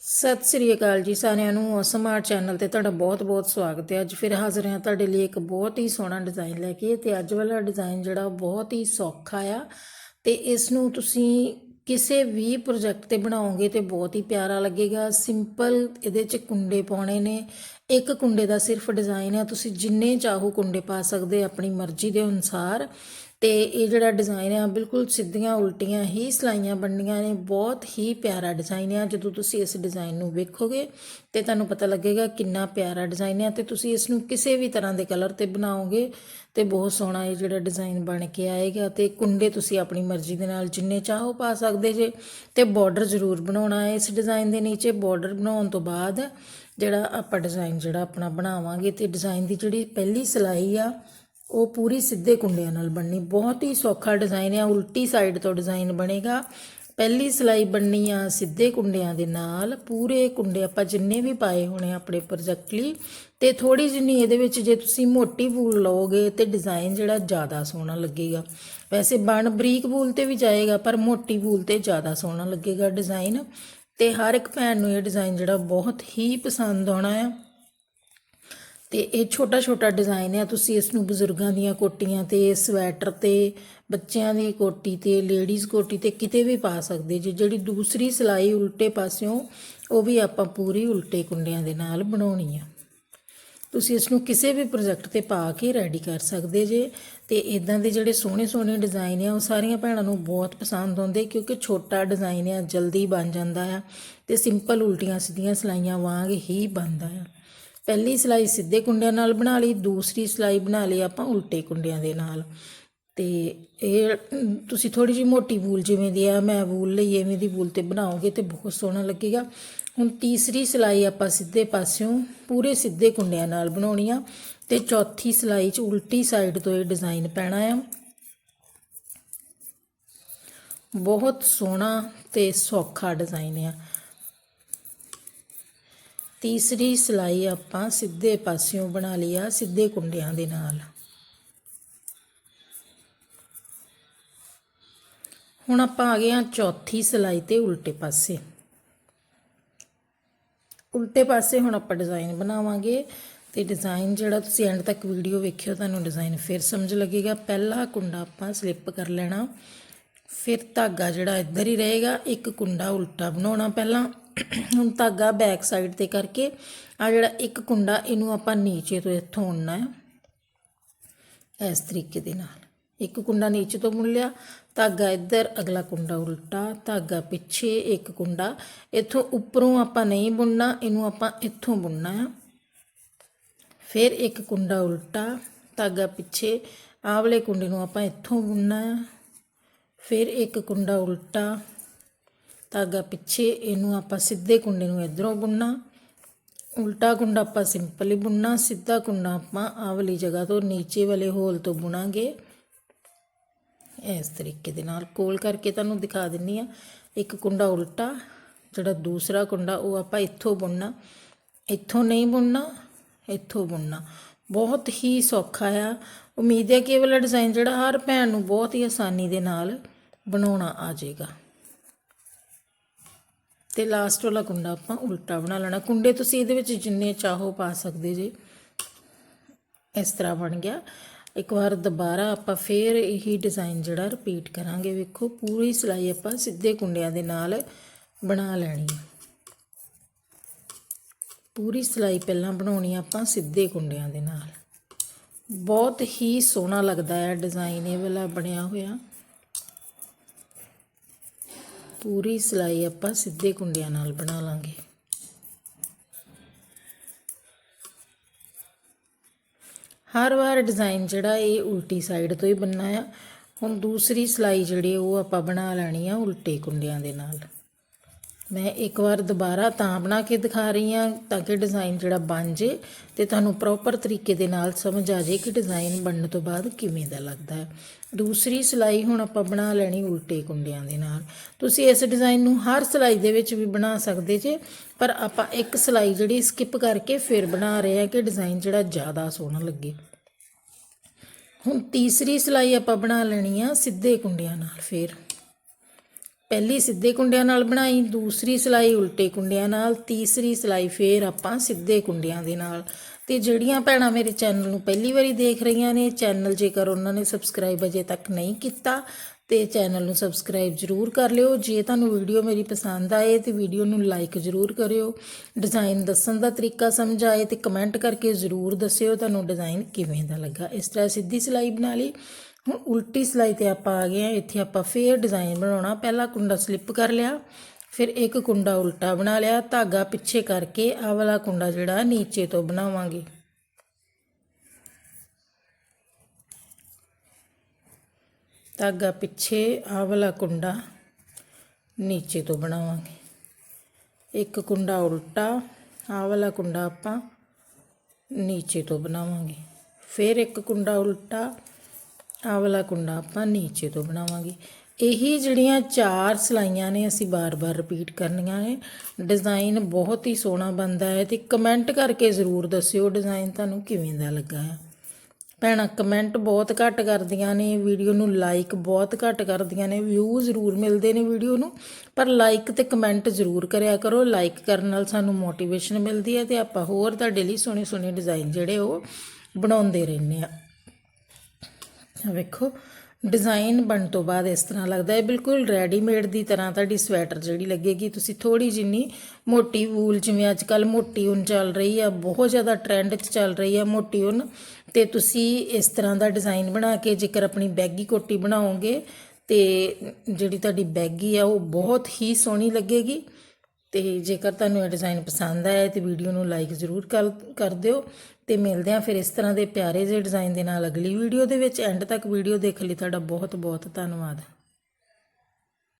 ਸਤਿ ਸ੍ਰੀ ਅਕਾਲ ਜੀ ਸਾਰਿਆਂ ਨੂੰ। ਸਮਾਰਟ ਚੈਨਲ ਤੇ ਤੁਹਾਡਾ ਬਹੁਤ-ਬਹੁਤ ਸਵਾਗਤ ਹੈ। ਅੱਜ ਫਿਰ ਹਾਜ਼ਰ ਹਾਂ ਤੁਹਾਡੇ ਲਈ ਇੱਕ ਬਹੁਤ ਹੀ ਸੋਹਣਾ ਡਿਜ਼ਾਈਨ ਲੈ ਕੇ। ਤੇ ਅੱਜ ਵਾਲਾ ਡਿਜ਼ਾਈਨ ਜਿਹੜਾ ਬਹੁਤ ਹੀ ਸੌਖਾ ਆ। ਤੇ ਇਸ ਨੂੰ ਤੁਸੀਂ ਕਿਸੇ ਵੀ ਪ੍ਰੋਜੈਕਟ ਤੇ ਬਣਾਓਗੇ ਤੇ ਬਹੁਤ ਹੀ ਪਿਆਰਾ ਲੱਗੇਗਾ। ਸਿੰਪਲ ਇਹਦੇ ਚ ਕੁੰਡੇ ਪਾਉਣੇ ਨੇ। ਇੱਕ ਕੁੰਡੇ ਦਾ ਸਿਰਫ ਡਿਜ਼ਾਈਨ ਹੈ ਤੁਸੀਂ ਜਿੰਨੇ ਚਾਹੋ ਕੁੰਡੇ ਪਾ ਸਕਦੇ ਆਪਣੀ ਮਰਜ਼ੀ ਦੇ ਅਨੁਸਾਰ। ਤੇ ਇਹ ਜਿਹੜਾ ਡਿਜ਼ਾਈਨ ਆ, ਬਿਲਕੁਲ ਸਿੱਧੀਆਂ ਉਲਟੀਆਂ ਹੀ ਸਲਾਈਆਂ ਬਣਨੀਆਂ ਨੇ, ਬਹੁਤ ਹੀ ਪਿਆਰਾ ਡਿਜ਼ਾਈਨ ਆ। ਜਦੋਂ ਤੁਸੀਂ ਇਸ ਡਿਜ਼ਾਈਨ ਨੂੰ ਵੇਖੋਗੇ, ਤੇ ਤੁਹਾਨੂੰ ਪਤਾ ਲੱਗੇਗਾ ਕਿੰਨਾ ਪਿਆਰਾ ਡਿਜ਼ਾਈਨ ਆ। ਤੇ ਤੁਸੀਂ ਇਸ ਨੂੰ ਕਿਸੇ ਵੀ ਤਰ੍ਹਾਂ ਦੇ ਕਲਰ ਤੇ ਬਣਾਓਗੇ, ਤੇ ਬਹੁਤ ਸੋਹਣਾ ਇਹ ਜਿਹੜਾ ਡਿਜ਼ਾਈਨ ਬਣ ਕੇ ਆਏਗਾ। ਤੇ ਕੁੰਡੇ ਤੁਸੀਂ ਆਪਣੀ ਮਰਜ਼ੀ ਦੇ ਨਾਲ ਜਿੰਨੇ ਚਾਹੋ ਪਾ ਸਕਦੇ ਜੇ, ਤੇ ਬਾਰਡਰ ਜ਼ਰੂਰ ਬਣਾਉਣਾ ਹੈ। ਇਸ ਡਿਜ਼ਾਈਨ ਦੇ ਨੀਚੇ ਬਾਰਡਰ ਬਣਾਉਣ ਤੋਂ ਬਾਅਦ ਜਿਹੜਾ ਆਪਾਂ ਡਿਜ਼ਾਈਨ ਜਿਹੜਾ ਆਪਣਾ ਬਣਾਵਾਂਗੇ ਤੇ ਡਿਜ਼ਾਈਨ ਦੀ ਜਿਹੜੀ ਪਹਿਲੀ ਸਲਾਈ ਆ, ਉਹ ਪੂਰੀ ਸਿੱਧੇ ਕੁੰਡਿਆਂ ਨਾਲ ਬਣਨੀ। ਬਹੁਤ ਹੀ ਸੌਖਾ ਡਿਜ਼ਾਈਨ ਆ, ਉਲਟੀ ਸਾਈਡ ਤੋਂ ਡਿਜ਼ਾਈਨ ਬਣੇਗਾ। ਪਹਿਲੀ ਸਲਾਈ ਬਣਨੀ ਆ ਸਿੱਧੇ ਕੁੰਡਿਆਂ ਦੇ ਨਾਲ, ਪੂਰੇ ਕੁੰਡੇ ਆਪਾਂ ਜਿੰਨੇ ਵੀ ਪਾਏ ਹੋਣੇ ਆਪਣੇ ਪ੍ਰੋਜੈਕਟ ਲਈ ਤੇ ਥੋੜੀ ਜਿੰਨੀ ਇਹਦੇ ਵਿੱਚ ਜੇ ਤੁਸੀਂ ਮੋਟੀ ਵੂਲ ਲਓਗੇ ਤੇ ਡਿਜ਼ਾਈਨ ਜਿਹੜਾ ਜ਼ਿਆਦਾ ਸੋਹਣਾ ਲੱਗੇਗਾ। ਵੈਸੇ ਬਣ ਬਰੀਕ ਵੂਲ ਤੇ ਵੀ ਜਾਏਗਾ, ਪਰ ਮੋਟੀ ਵੂਲ ਤੇ ਜ਼ਿਆਦਾ ਸੋਹਣਾ ਲੱਗੇਗਾ ਡਿਜ਼ਾਈਨ ਤੇ ਹਰ ਇੱਕ ਭੈਣ ਨੂੰ ਇਹ ਡਿਜ਼ਾਈਨ ਜਿਹੜਾ ਬਹੁਤ ਹੀ ਪਸੰਦ ਆਉਣਾ ਆ। ਤੇ ਇਹ ਛੋਟਾ ਛੋਟਾ ਡਿਜ਼ਾਈਨ ਹੈ ਤੁਸੀਂ ਇਸ ਨੂੰ ਬਜ਼ੁਰਗਾਂ ਦੀਆਂ ਕੋਟੀਆਂ ਤੇ ਸਵੈਟਰ ਤੇ, ਬੱਚਿਆਂ ਦੀ ਕੋਟੀ ਤੇ ਲੇਡੀਜ਼ ਕੋਟੀ ਤੇ ਕਿਤੇ ਵੀ ਪਾ ਸਕਦੇ ਜੇ। ਜਿਹੜੀ ਦੂਸਰੀ ਸਿਲਾਈ ਉਲਟੇ ਪਾਸਿਓਂ, ਉਹ ਵੀ ਆਪਾਂ ਪੂਰੀ ਉਲਟੇ ਕੁੰਡਿਆਂ ਦੇ ਨਾਲ ਬਣਾਉਣੀ ਆ। ਤੁਸੀਂ ਇਸ ਨੂੰ ਕਿਸੇ ਵੀ ਪ੍ਰੋਜੈਕਟ ਤੇ ਪਾ ਕੇ ਰੈਡੀ ਕਰ ਸਕਦੇ ਜੇ ਤੇ ਇਦਾਂ ਦੇ ਜਿਹੜੇ ਸੋਹਣੇ ਸੋਹਣੇ ਡਿਜ਼ਾਈਨ ਆ, ਉਹ ਸਾਰੀਆਂ ਭੈਣਾਂ ਨੂੰ ਬਹੁਤ ਪਸੰਦ ਆਉਂਦੇ ਕਿਉਂਕਿ ਛੋਟਾ ਡਿਜ਼ਾਈਨ ਆ, ਜਲਦੀ ਬਣ ਜਾਂਦਾ ਆ ਤੇ ਸਿੰਪਲ ਉਲਟੀਆਂ ਸਿੱਧੀਆਂ ਸਲਾਈਆਂ ਵਾਂਗ ਹੀ ਬਣਦਾ ਆ। ਪਹਿਲੀ ਸਲਾਈ ਸਿੱਧੇ ਕੁੰਡਿਆਂ ਨਾਲ ਬਣਾ ਲਈ, ਦੂਸਰੀ ਸਲਾਈ ਬਣਾ ਲਈ ਆਪਾਂ ਉਲਟੇ ਕੁੰਡਿਆਂ ਦੇ ਨਾਲ। ਅਤੇ ਇਹ, ਤੁਸੀਂ ਥੋੜ੍ਹੀ ਜਿਹੀ ਮੋਟੀ ਵੂਲ ਜਿਵੇਂ ਦੀ ਆ, ਮੈਂ ਵੂਲ ਲਈ, ਐਵੇਂ ਦੀ ਵੂਲ ਤੇ ਬਣਾਓਗੇ ਤੇ ਬਹੁਤ ਸੋਹਣਾ ਲੱਗੇਗਾ। ਹੁਣ ਤੀਸਰੀ ਸਿਲਾਈ ਆਪਾਂ ਸਿੱਧੇ ਪਾਸਿਓਂ ਪੂਰੇ ਸਿੱਧੇ ਕੁੰਡਿਆਂ ਨਾਲ ਬਣਾਉਣੀ ਆ ਤੇ ਚੌਥੀ ਸਿਲਾਈ 'ਚ ਉਲਟੀ ਸਾਈਡ ਤੋਂ ਇਹ ਡਿਜ਼ਾਈਨ ਪੈਣਾ ਆ। ਬਹੁਤ ਸੋਹਣਾ ਤੇ ਸੌਖਾ ਡਿਜ਼ਾਈਨ ਆ। ਤੀਸਰੀ ਸਿਲਾਈ ਆਪਾਂ ਸਿੱਧੇ ਪਾਸਿਓਂ ਬਣਾ ਲਈ ਆ, ਸਿੱਧੇ ਕੁੰਡਿਆਂ ਦੇ ਨਾਲ। ਹੁਣ ਆਪਾਂ ਆ ਗਏ ਆ ਚੌਥੀ ਸਿਲਾਈ ਤੇ ਉਲਟੇ ਪਾਸੇ। ਉਲਟੇ ਪਾਸੇ ਹੁਣ ਆਪਾਂ ਡਿਜ਼ਾਈਨ ਬਣਾਵਾਂਗੇ ਤੇ ਡਿਜ਼ਾਈਨ ਜਿਹੜਾ ਤੁਸੀਂ ਐਂਡ ਤੱਕ ਵੀਡੀਓ ਵੇਖਿਓ, ਤੁਹਾਨੂੰ ਡਿਜ਼ਾਈਨ ਫਿਰ ਸਮਝ ਲੱਗੇਗਾ। ਪਹਿਲਾ ਕੁੰਡਾ ਆਪਾਂ ਸਲਿੱਪ ਕਰ ਲੈਣਾ, ਫਿਰ ਧਾਗਾ ਜਿਹੜਾ ਇੱਧਰ ਹੀ ਰਹੇਗਾ, ਇੱਕ ਕੁੰਡਾ ਉਲਟਾ ਬਣਾਉਣਾ ਪਹਿਲਾਂ। ਹੁਣ ਧਾਗਾ ਬੈਕ ਸਾਈਡ ਤੇ ਕਰਕੇ ਆ ਜਿਹੜਾ ਇੱਕ ਕੁੰਡਾ, ਇਹਨੂੰ ਆਪਾਂ ਨੀਚੇ ਤੋਂ ਇੱਥੋਂ ਉਣਨਾ ਹੈ, ਇਸ ਤਰੀਕੇ ਦੇ ਨਾਲ। ਇੱਕ ਕੁੰਡਾ ਨੀਚੇ ਤੋਂ ਬੁਣ ਲਿਆ, ਧਾਗਾ ਇੱਧਰ, ਅਗਲਾ ਕੁੰਡਾ ਉਲਟਾ, ਧਾਗਾ ਪਿੱਛੇ, ਇੱਕ ਕੁੰਡਾ। ਇੱਥੋਂ ਉੱਪਰੋਂ ਆਪਾਂ ਨਹੀਂ ਬੁਣਨਾ, ਇਹਨੂੰ ਆਪਾਂ ਇੱਥੋਂ ਬੁਣਨਾ ਆ। ਫਿਰ ਇੱਕ ਕੁੰਡਾ ਉਲਟਾ, ਧਾਗਾ ਪਿੱਛੇ, ਆਹ ਵਾਲੇ ਕੁੰਡੇ ਨੂੰ ਆਪਾਂ ਇੱਥੋਂ ਬੁਣਨਾ ਹੈ ਫਿਰ ਇੱਕ ਕੁੰਡਾ ਉਲਟਾ, ਧਾਗਾ ਪਿੱਛੇ, ਇਹਨੂੰ ਆਪਾਂ ਸਿੱਧੇ ਕੁੰਡੇ ਨੂੰ ਇਧਰੋਂ ਬੁਣਨਾ। ਉਲਟਾ ਕੁੰਡਾ ਆਪਾਂ ਸਿੰਪਲ ਹੀ ਬੁਣਨਾ, ਸਿੱਧਾ ਕੁੰਡਾ ਆਪਾਂ ਆਹ ਜਗ੍ਹਾ ਤੋਂ ਨੀਚੇ ਵਾਲੇ ਹੋਲ ਤੋਂ ਬੁਣਾਂਗੇ। ਇਸ ਤਰੀਕੇ ਦੇ ਨਾਲ ਕੋਲ ਕਰਕੇ ਤੁਹਾਨੂੰ ਦਿਖਾ ਦਿੰਨੀ ਆ। ਇੱਕ ਕੁੰਡਾ ਉਲਟਾ, ਜਿਹੜਾ ਦੂਸਰਾ ਕੁੰਡਾ, ਉਹ ਆਪਾਂ ਇੱਥੋਂ ਬੁਣਨਾ। ਇੱਥੋਂ ਨਹੀਂ ਬੁਣਨਾ, ਇੱਥੋਂ ਬੁਣਨਾ। ਬਹੁਤ ਹੀ ਸੌਖਾ ਆ। ਉਮੀਦ ਹੈ ਕਿ ਇਹ ਵਾਲਾ ਡਿਜ਼ਾਈਨ ਜਿਹੜਾ ਹਰ ਭੈਣ ਨੂੰ ਬਹੁਤ ਹੀ ਆਸਾਨੀ ਦੇ ਨਾਲ ਬਣਾਉਣਾ ਆ ਜਾਏਗਾ। ਤੇ ਲਾਸਟ ਵਾਲਾ ਕੁੰਡਾ ਆਪਾਂ ਉਲਟਾ ਬਣਾ ਲੈਣਾ। ਕੁੰਡੇ ਤੁਸੀਂ ਇਹਦੇ ਵਿੱਚ ਜਿੰਨੇ ਚਾਹੋ ਪਾ ਸਕਦੇ ਜੇ। ਇਸ ਤਰ੍ਹਾਂ ਬਣ ਗਿਆ। ਇੱਕ ਵਾਰ ਦੁਬਾਰਾ ਆਪਾਂ ਫੇਰ ਇਹੀ ਡਿਜ਼ਾਈਨ ਜਿਹੜਾ ਰਿਪੀਟ ਕਰਾਂਗੇ, ਵੇਖੋ, ਪੂਰੀ ਸਿਲਾਈ ਆਪਾਂ ਸਿੱਧੇ ਕੁੰਡਿਆਂ ਦੇ ਨਾਲ ਬਣਾ ਲੈਣੀ ਹੈ ਪੂਰੀ ਸਿਲਾਈ ਪਹਿਲਾਂ ਬਣਾਉਣੀ ਆਪਾਂ ਸਿੱਧੇ ਕੁੰਡਿਆਂ ਦੇ ਨਾਲ। ਬਹੁਤ ਹੀ ਸੋਹਣਾ ਲੱਗਦਾ ਹੈ ਡਿਜ਼ਾਈਨ ਇਹ ਵਾਲਾ ਬਣਿਆ ਹੋਇਆ। ਪੂਰੀ ਸਿਲਾਈ ਆਪਾਂ ਸਿੱਧੇ ਕੁੰਡਿਆਂ ਨਾਲ ਬਣਾ ਲਾਂਗੇ। ਹਰ ਵਾਰ ਡਿਜ਼ਾਈਨ ਜਿਹੜਾ ਇਹ ਉਲਟੀ ਸਾਈਡ ਤੋਂ ਹੀ ਬੰਨਾ ਆ। ਹੁਣ ਦੂਸਰੀ ਸਿਲਾਈ ਜਿਹੜੀ ਉਹ ਆਪਾਂ ਬਣਾ ਲੈਣੀ ਆ ਉਲਟੇ ਕੁੰਡਿਆਂ ਦੇ ਨਾਲ। ਮੈਂ ਇੱਕ ਵਾਰ ਦੁਬਾਰਾ ਤਾਂ ਬਣਾ ਕੇ ਦਿਖਾ ਰਹੀ ਹਾਂ ਤਾਂ ਕਿ ਡਿਜ਼ਾਈਨ ਜਿਹੜਾ ਬਣ ਜੇ ਤੇ ਤੁਹਾਨੂੰ ਪ੍ਰੋਪਰ ਤਰੀਕੇ ਦੇ ਨਾਲ ਸਮਝ ਆ ਜੇ ਕਿ ਡਿਜ਼ਾਈਨ ਬਣਨ ਤੋਂ ਬਾਅਦ ਕਿਵੇਂ ਦਾ ਲੱਗਦਾ ਹੈ। ਦੂਸਰੀ ਸਿਲਾਈ ਹੁਣ ਆਪਾਂ ਬਣਾ ਲੈਣੀ ਉਲਟੇ ਕੁੰਡਿਆਂ ਦੇ ਨਾਲ। ਤੁਸੀਂ ਇਸ ਡਿਜ਼ਾਈਨ ਨੂੰ ਹਰ ਸਿਲਾਈ ਦੇ ਵਿੱਚ ਵੀ ਬਣਾ ਸਕਦੇ ਜੇ, ਪਰ ਆਪਾਂ ਇੱਕ ਸਿਲਾਈ ਜਿਹੜੀ ਸਕਿਪ ਕਰਕੇ ਫਿਰ ਬਣਾ ਰਹੇ ਹਾਂ ਕਿ ਡਿਜ਼ਾਈਨ ਜਿਹੜਾ ਜ਼ਿਆਦਾ ਸੋਹਣਾ ਲੱਗੇ। ਹੁਣ ਤੀਸਰੀ ਸਿਲਾਈ ਆਪਾਂ ਬਣਾ ਲੈਣੀ ਆ ਸਿੱਧੇ ਕੁੰਡਿਆਂ ਨਾਲ ਫੇਰ। ਪਹਿਲੀ ਸਿੱਧੇ ਕੁੰਡਿਆਂ ਨਾਲ ਬਣਾਈ, ਦੂਸਰੀ ਸਿਲਾਈ ਉਲਟੇ ਕੁੰਡਿਆਂ ਨਾਲ, ਤੀਸਰੀ ਸਿਲਾਈ ਫੇਰ ਆਪਾਂ ਸਿੱਧੇ ਕੁੰਡਿਆਂ ਦੇ ਨਾਲ। ਤੇ ਜਿਹੜੀਆਂ ਭੈਣਾਂ ਮੇਰੇ ਚੈਨਲ ਨੂੰ ਪਹਿਲੀ ਵਾਰੀ ਦੇਖ ਰਹੀਆਂ ਨੇ, ਚੈਨਲ ਜੇਕਰ ਉਹਨਾਂ ਨੇ ਸਬਸਕ੍ਰਾਈਬ ਅਜੇ ਤੱਕ ਨਹੀਂ ਕੀਤਾ, ਤੇ ਚੈਨਲ ਨੂੰ ਸਬਸਕ੍ਰਾਈਬ ਜਰੂਰ ਕਰ ਲਿਓ। ਜੇ ਤੁਹਾਨੂੰ ਵੀਡੀਓ ਮੇਰੀ ਪਸੰਦ ਆਏ, ਤੇ ਵੀਡੀਓ ਨੂੰ ਲਾਈਕ ਜਰੂਰ ਕਰਿਓ। ਡਿਜ਼ਾਈਨ ਦੱਸਣ ਦਾ ਤਰੀਕਾ ਸਮਝ ਆਏ, ਤੇ ਕਮੈਂਟ ਕਰਕੇ ਜਰੂਰ ਦੱਸਿਓ ਤੁਹਾਨੂੰ ਡਿਜ਼ਾਈਨ ਕਿਵੇਂ ਦਾ ਲੱਗਾ। ਇਸ ਤਰ੍ਹਾਂ ਸਿੱਧੀ ਸਿਲਾਈ ਬਣਾ ਲਈ। ਹੁਣ ਉਲਟੀ ਸਿਲਾਈ ਤੇ ਆਪਾਂ ਆ ਗਏ ਆ ਇੱਥੇ ਆਪਾਂ ਫੇਰ ਡਿਜ਼ਾਈਨ ਬਣਾਉਣਾ। ਪਹਿਲਾ ਕੁੰਡਾ ਸਲਿੱਪ ਕਰ ਲਿਆ, ਫਿਰ ਇੱਕ ਕੁੰਡਾ ਉਲਟਾ ਬਣਾ ਲਿਆ। ਧਾਗਾ ਪਿੱਛੇ ਕਰਕੇ ਆਹ ਵਾਲਾ ਕੁੰਡਾ ਜਿਹੜਾ ਨੀਚੇ ਤੋਂ ਬਣਾਵਾਂਗੇ। ਧਾਗਾ ਪਿੱਛੇ ਆਹ ਵਾਲਾ ਕੁੰਡਾ ਨੀਚੇ ਤੋਂ ਬਣਾਵਾਂਗੇ। ਇੱਕ ਕੁੰਡਾ ਉਲਟਾ, ਆਹ ਵਾਲਾ ਕੁੰਡਾ ਆਪਾਂ ਨੀਚੇ ਤੋਂ ਬਣਾਵਾਂਗੇ। ਫਿਰ ਇੱਕ ਕੁੰਡਾ ਉਲਟਾ ਆਹ ਵਾਲਾ ਕੁੰਡਾ ਆਪਾਂ ਨੀਚੇ ਤੋਂ ਬਣਾਵਾਂਗੇ। ਇਹੀ ਜਿਹੜੀਆਂ ਚਾਰ ਸਲਾਈਆਂ ਨੇ ਅਸੀਂ ਬਾਰ-ਬਾਰ ਰਿਪੀਟ ਕਰਨੀਆਂ ਨੇ। ਡਿਜ਼ਾਈਨ ਬਹੁਤ ਹੀ ਸੋਹਣਾ ਬਣਦਾ ਹੈ ਤੇ ਕਮੈਂਟ ਕਰਕੇ ਜ਼ਰੂਰ ਦੱਸਿਓ ਡਿਜ਼ਾਈਨ ਤੁਹਾਨੂੰ ਕਿਵੇਂ ਦਾ ਲੱਗਾ ਹੈ। ਭੈਣਾਂ ਕਮੈਂਟ ਬਹੁਤ ਘੱਟ ਕਰਦੀਆਂ ਨੇ ਵੀਡੀਓ ਨੂੰ ਲਾਈਕ ਬਹੁਤ ਘੱਟ ਕਰਦੀਆਂ ਨੇ ਵਿਊ ਜ਼ਰੂਰ ਮਿਲਦੇ ਨੇ ਵੀਡੀਓ ਨੂੰ, ਪਰ ਲਾਈਕ ਤੇ ਕਮੈਂਟ ਜ਼ਰੂਰ ਕਰਿਆ ਕਰੋ। ਲਾਈਕ ਕਰਨ ਨਾਲ ਸਾਨੂੰ ਮੋਟੀਵੇਸ਼ਨ ਮਿਲਦੀ ਹੈ ਤੇ ਆਪਾਂ ਹੋਰ ਤੁਹਾਡੇ ਲਈ ਸੋਹਣੇ ਸੋਹਣੇ ਡਿਜ਼ਾਈਨ ਜਿਹੜੇ ਉਹ ਬਣਾਉਂਦੇ ਰਹਿੰਦੇ ਆ ਆ ਵੇਖੋ ਡਿਜ਼ਾਈਨ ਬਣ ਤੋਂ ਬਾਅਦ ਇਸ ਤਰ੍ਹਾਂ ਲੱਗਦਾ ਹੈ, ਬਿਲਕੁਲ ਰੈਡੀਮੇਡ ਦੀ ਤਰ੍ਹਾਂ ਤੁਹਾਡੀ ਸਵੈਟਰ ਜਿਹੜੀ ਲੱਗੇਗੀ, ਤੁਸੀਂ ਥੋੜੀ ਜਿੰਨੀ ਮੋਟੀ ਵੂਲ ਜਿਵੇਂ ਅੱਜ ਕੱਲ ਮੋਟੀ ਉਨ ਚੱਲ ਰਹੀ ਆ, ਬਹੁਤ ਜ਼ਿਆਦਾ ਟ੍ਰੈਂਡ 'ਚ ਚੱਲ ਰਹੀ ਆ ਮੋਟੀ ਉਨ, ਤੇ ਤੁਸੀਂ ਇਸ ਤਰ੍ਹਾਂ ਦਾ ਡਿਜ਼ਾਈਨ ਬਣਾ ਕੇ ਜੇਕਰ ਆਪਣੀ ਬੈਗੀ ਕੋਟੀ ਬਣਾਓਗੇ, ਤੇ ਜਿਹੜੀ ਤੁਹਾਡੀ ਬੈਗੀ ਆ, ਉਹ ਬਹੁਤ ਹੀ ਸੋਹਣੀ ਲੱਗੇਗੀ। ਤੇ ਜੇਕਰ ਤੁਹਾਨੂੰ ਇਹ ਡਿਜ਼ਾਈਨ ਪਸੰਦ ਆਇਆ ਤੇ ਵੀਡੀਓ ਨੂੰ ਲਾਈਕ ਜ਼ਰੂਰ ਕਰ ਕਰ ਦਿਓ। ਤੇ ਮਿਲਦੇ ਹਾਂ ਫਿਰ ਇਸ ਤਰ੍ਹਾਂ ਦੇ ਪਿਆਰੇ ਜਿਹੇ ਡਿਜ਼ਾਈਨ ਦੇ ਨਾਲ ਅਗਲੀ ਵੀਡੀਓ ਦੇ ਵਿੱਚ। ਐਂਡ ਤੱਕ ਵੀਡੀਓ ਦੇਖਣ ਲਈ ਤੁਹਾਡਾ ਬਹੁਤ ਬਹੁਤ ਧੰਨਵਾਦ।